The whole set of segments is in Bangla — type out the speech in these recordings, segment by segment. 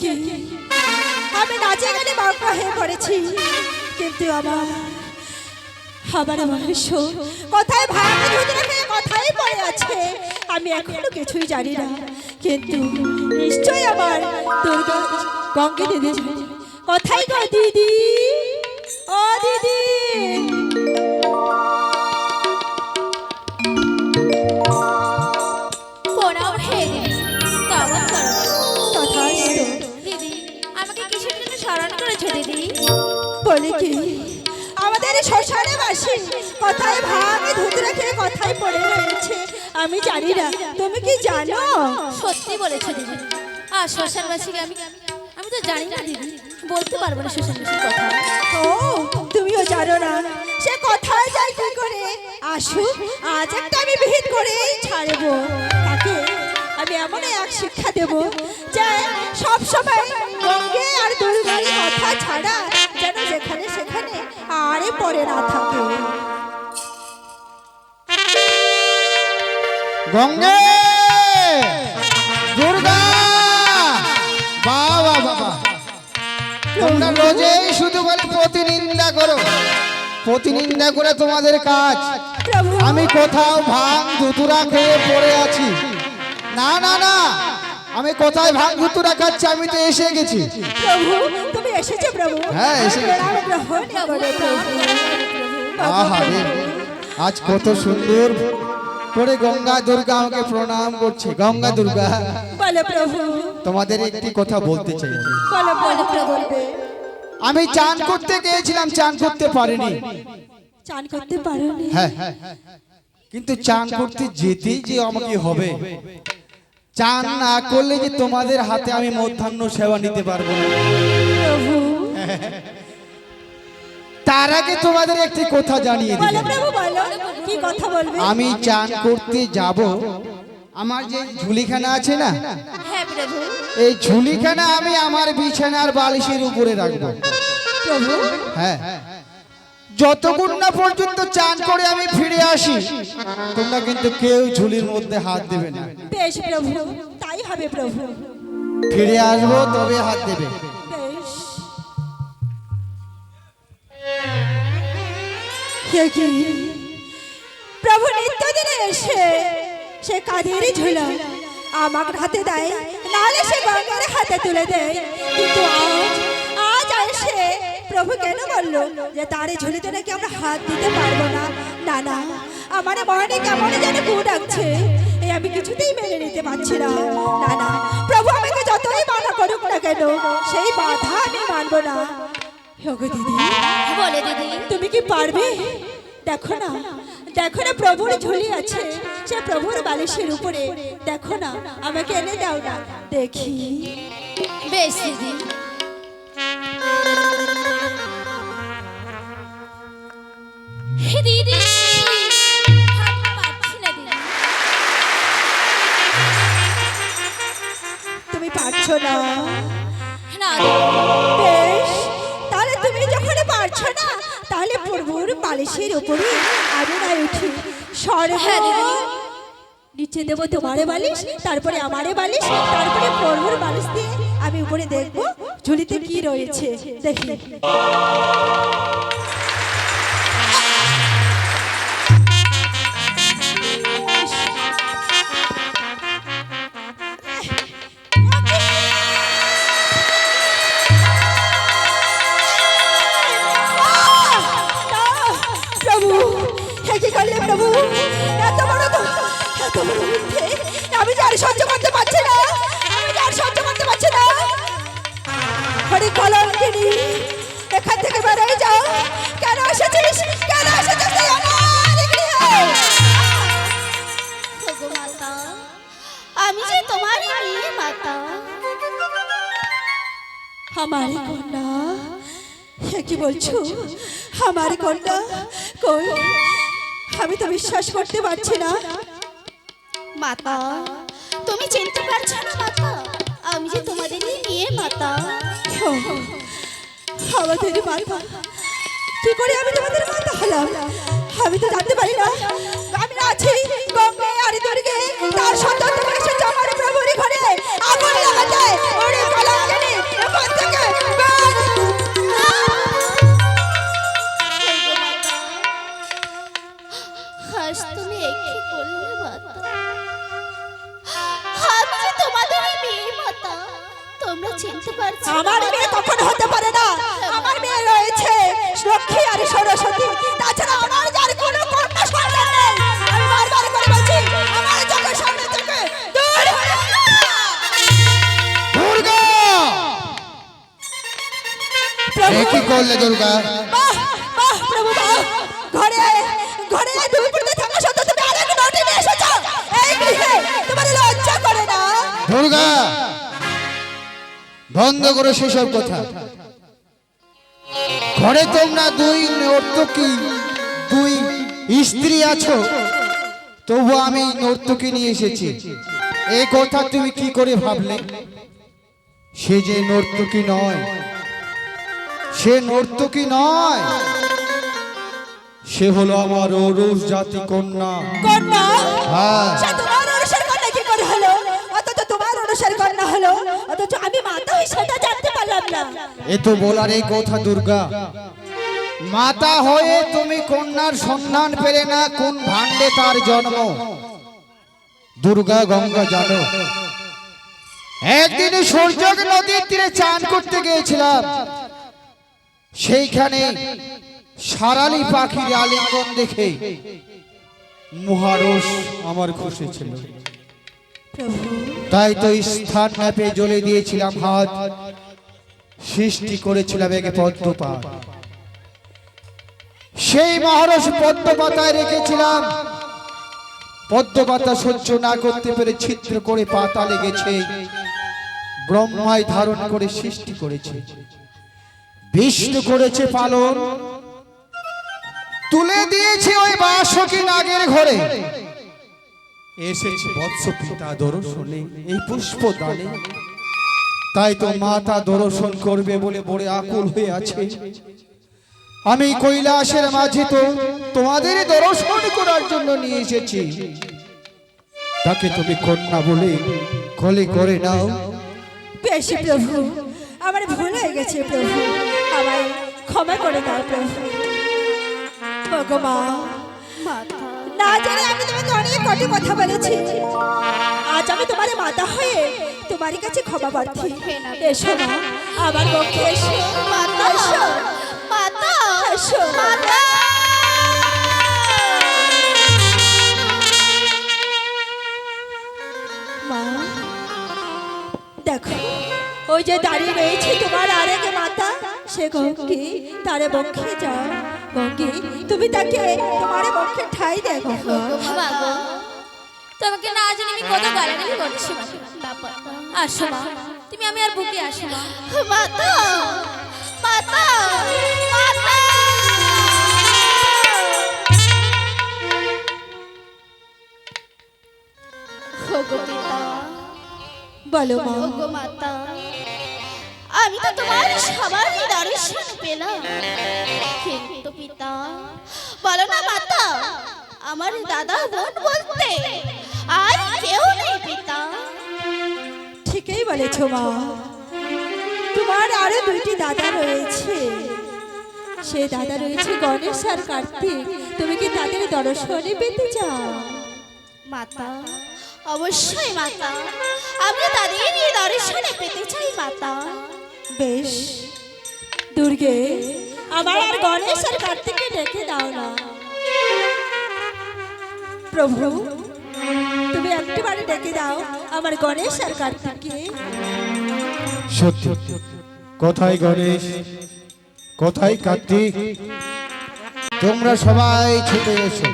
কি আমি নাচে গেলে বাঁকা হয়ে পড়েছি কিন্তু আমার আমার মনুষ্য কোথায় ভাঙা দুধ রেখে কোথায় পড়ে আছে? আমি এখনও কিছুই জানি না। কিন্তু নিশ্চয়ই আমার দুর্গা গঙ্গে দিদি। কোথায় গো দিদি? ও দিদি? বলে কি? আমাদের শ্মশানে বাসি কোথায় ভাঙে ধুত রেখে কোথায় পড়ে রয়েছে। আমি জানি না তুমি কি জানো? সত্যি বলেছ দিদি। আর শ্মশানবাসীকে আমি আমি তো জানি না দিদি। বলতে পারব না শ্মশানবাসীর কথা। ও তুমিও জানো না। সে কোথায় যায় কি করে? আসু আজ একটা আমি বিহিত করেই ছাড়বো। তাকে আমি এমন এক শিক্ষা দেব গঙ্গে দুর্গা। বাবা বাবা। তোমরা রোজেই শুধু বলে প্রতিনিন্দা করো। প্রতিনিন্দা করে তোমাদের কাজ। আমি কোথাও ভাঙ ধুতুরা খেয়ে পড়ে আছি। না না না। আমি কোথায় ভাঙ ধুতুরা খাচ্ছি আমি তো এসে গেছি। প্রভু তুমি এসেছ প্রভু। হ্যাঁ, এসে গেছি। আহা রে। আজ কত সুন্দর করে গঙ্গা দুর্গা আমাকে প্রণাম করছে। গঙ্গা দুর্গা প্রভু। তোমাদের একটি কথা বলতে চাই। আমি চান করতে গিয়েছিলাম চান করতে পারিনি। চান করতে পারোনি। হ্যাঁ কিন্তু চান করতে যেতেই যে আমাকে হবে। চান না করলে যে তোমাদের হাতে আমি মধ্যাহ্ন সেবা নিতে পারব না। তার আগে তোমাদের একটি কথা জানিয়ে দিই আমি চান করতে যাব। আমার যে ঝুলিখানা আছে না হ্যাঁ এই ঝুলিখানা আমি আমার বিছানার বালিশের উপরে রাখব। হ্যাঁ। যতক্ষণ না পর্যন্ত চান করে আমি ফিরে আসি তোমরা কিন্তু কেউ ঝুলির মধ্যে হাত দেবে না। বেশ প্রভু তাই হবে প্রভু। ফিরে আসব তবে হাত দেবে। কি প্রভু নিত্যদিনে এসে সে কাঁধেরই ঝুলা আমার হাতে দেয়, নাহলে সে গঙ্গার হাতে তুলে দেয়। কিন্তু আজ আজ এসে প্রভু কেন বলল যে তার এই ঝুলিতে নাকি আমরা হাত দিতে পারব না? না না, আমার মনে কেমন যেন গু ডাকছে, এই আমি কিছুতেই মেনে নিতে পারছি না। না না, প্রভু আমাকে যতই বাধা করুক না কেন, সেই বাধা আমি মানবো না। বলে দিদি। তুমি কি পারবে? দেখো না দেখো না প্রভুর ঝুলি আছে। সে প্রভুর বালিশের উপরে। দেখো না আমাকে এনে দাও না। দেখি। বেশ দিদি। তুমি পারছ না। বালিশের উপরে আমি না উঠি। সরে হ্যাঁ। নিচে দেবো তোমারে বালিশ তারপরে আমারে বালিশ তারপরে প্রভুর বালিশ দিয়ে আমি উপরে দেখব ঝুলিতে কি রয়েছে। দেখি। বলছো? আমার কন্যা কই আমি তো বিশ্বাস করতে পারছি না। মাতা তুমি চিনতে পারছ না মাতা? আমি যে তোমাদেরই মেয়ে মাতা। আমাদের মাতা। কি করে আমি তোমাদের মাতা হলাম? আমি তো জানতে পারি না। আমি আছি গঙ্গে আর দুর্গে। তার সন্তান তুমি এসেছ আমার প্রভুর ঘরে। আগুন লাগাতে। আমার মেয়ে কখনো হতে পারে না। আমার মেয়ে রয়েছে লক্ষ্মী আর সরস্বতী। তাছাড়া আমার যার কোনো কন্যা সন্তান নেই। আমি বারবার করে বলছি আমার চোখের সামনে থেকে দূর হয়ে দুর্গা! এ কি করলে দুর্গা? বাহ বাহ প্রভু বাহ। ঘরে ঘরে তুমি পড়তে থাকা সত্ত্বেও তুমি আরেক নটি নিয়ে এসেছ। এই গৃহে তোমার লজ্জা করে না। দুর্গা! বন্ধ করো সেসব কথা। ঘরে তোমরা দুই নর্তকী দুই স্ত্রী আছো তবু আমি নর্তকী নিয়ে এসেছি। এই কথা তুমি কি করে ভাবলে? সে যে নর্তকী নয় সে নর্তকী নয়। সে হলো আমার অরুষ জাতি কন্যা। কন্যা? হ্যাঁ। তোমার কন্যা হলো, অথচ আমি মাতা হই সেটা জানতে পারলাম না। এ তো বলার এই কথা, দুর্গা। মাতা হয়ে তুমি কন্যার সন্ধান পেলে না, কোন ভাণ্ডে তার জন্ম? দুর্গা গঙ্গা জানো। একদিন সূর্যক নদীর তীরে চান করতে গিয়েছিলাম। সেইখানে সারালি পাখির আলিঙ্গন দেখে মহারস আমার খুশি ছিল। তাই তো স্থান ম্যাপে জ্বলে দিয়েছিলাম হাত। সৃষ্টি করেছিলাম একে পদ্মপাত। সেই মহারস পদ্মপাতায় রেখেছিলাম। পদ্মপাতা সহ্য না করতে পেরে ছিদ্র করে পাতা লেগেছে। ব্রহ্মায় ধারণ করে সৃষ্টি করেছে। বিষ্ণু করেছে পালন। তুলে দিয়েছে ওই বাসকী নাগের ঘরে। এসেছে বৎস পিতা দর্শনে এই পুষ্প দানে তাই তো মাতা দর্শন করবে বলে বড় আকুল হয়ে আছে। আমি কৈলাসের মাঝে তো তোমাদের দর্শন করার জন্য নিয়ে এসেছি। তাকে তুমি কন্যা বলে কলে করে নাও। বেশি প্রভু আমার ভুল হয়ে গেছে প্রভু। আমায় ক্ষমা করে দাও প্রভু। ভগবান মাতা না জানি আমি তোমাকে অনেক কটি কথা বলেছি। আজ আমি তোমার মাতা হয়ে তোমার কাছে ক্ষমা প্রার্থী। এসো না আমার পক্ষে এসো। মাতা এসো। মাতা এসো। মাতা। দেখো ওই যে দাঁড়িয়ে রয়েছে তোমার আরেক মাতা সে কি? তারে বক্ষে যাও। গঙ্গি তুমি তাকে তোমার বক্ষে ঠাই দেখো মা তোমাকে না জানি আমি কত গালাগালি করছি। আসো মা। তুমি আমি আর বুকে আসো মা মাতা মাতা মাতা বলো মা। মাতা। আমি তো তোমার সবার দর্শন পেলাম। কিন্তু পিতা বলো না মাতা আমার দাদা বোন বলতে আর কেউ নেই পিতা। ঠিকই বলেছ মা। তোমার আরও দুইটি দাদা রয়েছে। সে দাদা রয়েছে গণেশ আর কার্তিক। তুমি কি তাদের দর্শনে পেতে চাও? মাতা অবশ্যই মাতা। আমি তাদের দর্শনে পেতে চাই মাতা। বেশ, দুর্গে, আমার আর গণেশ আর কার্তিককে ডেকে দাও না। প্রভু, তুমি একটিবারে ডেকে দাও আমার গণেশ আর কার্তিককে। সত্যি। কোথায় গণেশ? কোথায় কার্তিক? তোমরা সবাই ছুটে এসো।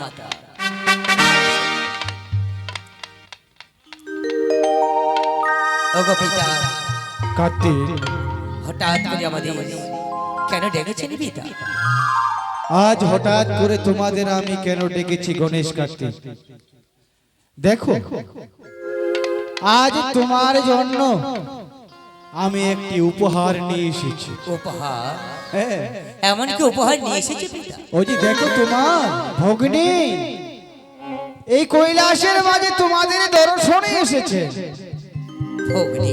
মাতা। ওগো পিতা কার্তিক। হঠাৎ করে আমাদের কেন ডেকেছেন পিতা? আজ হঠাৎ করে তোমাদের আমি কেন ডেকেছি গণেশ কার্তিক? দেখো আজ তোমার জন্য আমি একটি উপহার নিয়ে এসেছি। উপহার? এমন কি উপহার নিয়ে এসেছে পিতা। ওই যে দেখো তোমার ভগ্নী। এই কৈলাসের মাঝে তোমাদের দর্শনে এসেছে। ভগ্নি।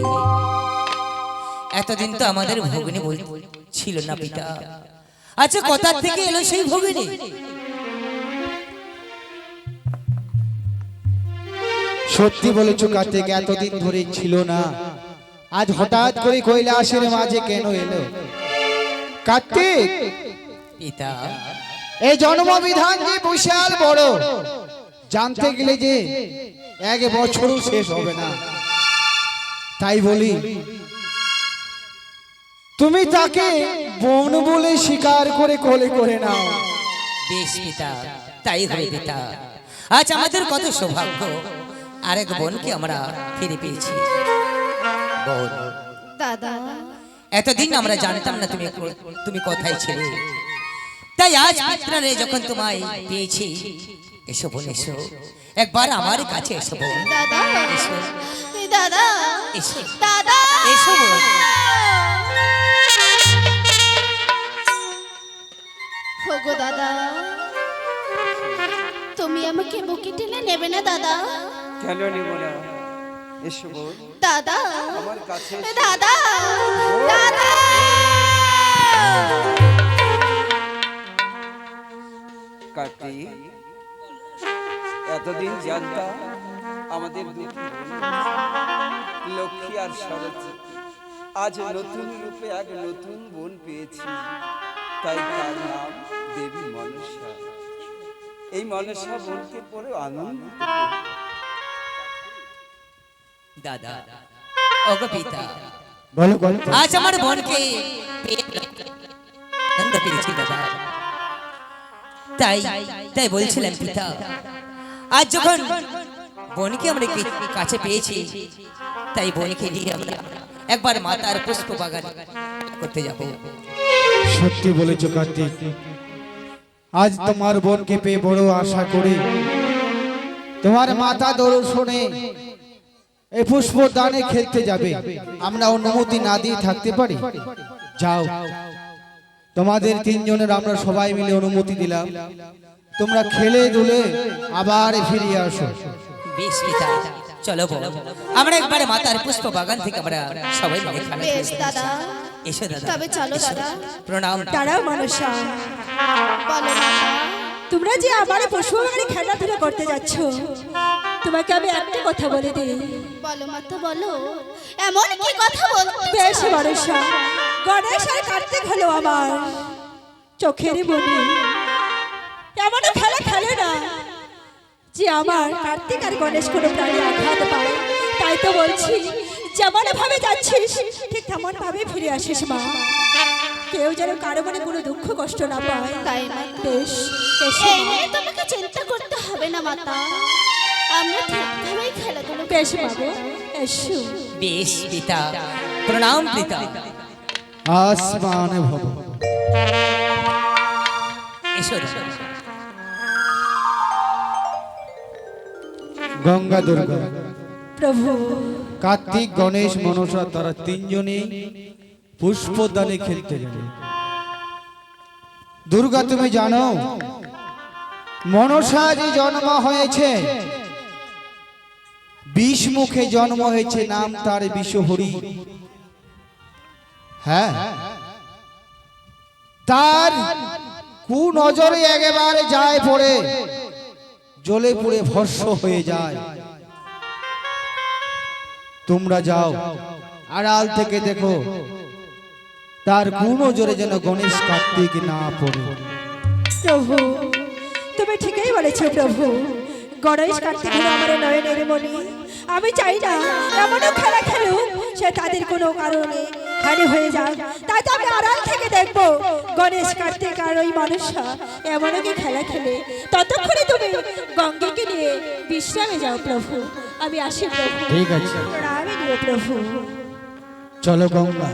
এতদিন তো আমাদের ভগিনী বল ছিল না পিতা। আচ্ছা কোথা থেকে এলো সেই ভগ্নি? সত্যি বলেছ কার্তিক এতদিন ধরে ছিল না। আজ হঠাৎ করে কৈলাসের মাঝে কেন এলো? কার্তিক। পিতা। এই জন্মবিধান যে বিশাল বড়? জানতে গেলে যে এক বছরও শেষ হবে না। তাই বলি তুমি তাকে বোন বলে স্বীকার করে কোলে করে নাও। বেশ পিতা তাই হবে পিতা। আজ আমাদের কত সৌভাগ্য। আরেক বোনকে আমরা ফিরে পেয়েছি। বোন দাদা এতদিন আমরা জানতাম না তুমি তুমি কোথায় ছিলে। তাই আজ পিত্রারে যখন তোমায় পেয়েছি এসো বোন এসো একবার আমার কাছে এসো বোন। দাদা এসো। দাদা এসো। দাদা এসো বোন। হোগো দাদা তুমি আমাকে বুকে টেনে নেবে না দাদা? কেন নেব না? এসো দাদা আমার কাছে। দাদা দাদা। এতদিন জানতাম আমাদের দুটি লক্ষ্মী আর সরস্বতী আজ নতুন রূপে এক নতুন বোন পেয়েছি। তাই তার নাম দেবী মনসা। এই মনসা বোনকে পরে আনন্দ দাদা। ওগো পিতা। বলো বলো আজ আমার বোনকে আনন্দ পেয়েছি দাদা। তাই তাই বলছিলাম পিতা আজ যখন বোনকে আমরা কাছে পেয়েছি তাই বোনকে নিয়ে আমরা একবার মাতার পুষ্প বাগান করতে যাব। সত্যি বলেছ কার্তিক। আজ তোমার বোনকে পেয়ে বড় আশা করে তোমার মাতা দর্শনে এই পুষ্প দানে খেলতে যাবে। আমরা অনুমতি না দিয়ে থাকতে পারি। যাও। তোমাদের তিনজনের আমরা সবাই মিলে অনুমতি দিলাম। তোমরা খেলে দুলে আবার ফিরিয়ে আসো। বেশ পিতা চলো আমরা একবার মাতার পুষ্প বাগান থেকে আমরা সবাই মিলে খেলা বেশ দাদা। এসো দাদা। তবে চলো দাদা। প্রণাম। দাঁড়াও মানুষা বলো তোমরা যে আমার পশু বাগানে খেলাধুলা করতে যাচ্ছ। তোমাকে আমি একটা কথা বলে দিই। বলো মাতা বলো এমন কি কথা বলতে বেশ মানুষা গণেশ আর কার্তিক হলো আমার চোখেরই বলি এমন খেলা খেলে না যে আমার কার্তিক আর গণেশ কোনো প্রাণী আঘাত পায়। তাই তো বলছি যেমন ভাবে যাচ্ছিস ঠিক তেমন ভাবে ফিরে আসিস মা। কেউ যেন কারও মনে কোনো দুঃখ কষ্ট না পায়। তাই না? বেশ তোমাকে চিন্তা করতে হবে না মাতা। আমরা ঠিকভাবেই খেলাধুলো বেশ বাবু এসো বেশ পিতা। প্রণাম পিতা। আসমান ভব। এসো দাদা। গঙ্গা দুর্গা। প্রভু। কার্তিক গণেশ মনসা তারা তিনজনে পুষ্পদানে খেলতে গেলে। দুর্গা তুমি জানো মনসা যে জন্ম হয়েছে। বিষ মুখে জন্ম হয়েছে, নাম তার বিষহরি হ্যাঁ। তার কু নজরে একেবারে যায় পড়ে, জ্বলে পড়ে ভস্য হয়ে যায়। তোমরা যাও, আড়াল থেকে দেখো, তার কোন জোরে যেন গণেশ কার্তিক না পড়ে। প্রভু, তুমি ঠিকই বলেছ প্রভু। গণেশ কার্তিক আমার নয়নের মণি। আমি চাই না এমনও খেলা খেলুক সে তাদের কোনো কারণে হানি হয়ে যাক। তাই তো আমি আড়াল থেকে দেখব। গণেশ কার্তিক আর ওই মানুষরা এমনও কি খেলা খেলে? ততক্ষণে তুমি গঙ্গেকে নিয়ে বিশ্রামে যাও প্রভু। আমি আসি প্রভু। ঠিক আছে। প্রণামে নিও প্রভু। চলো গঙ্গা।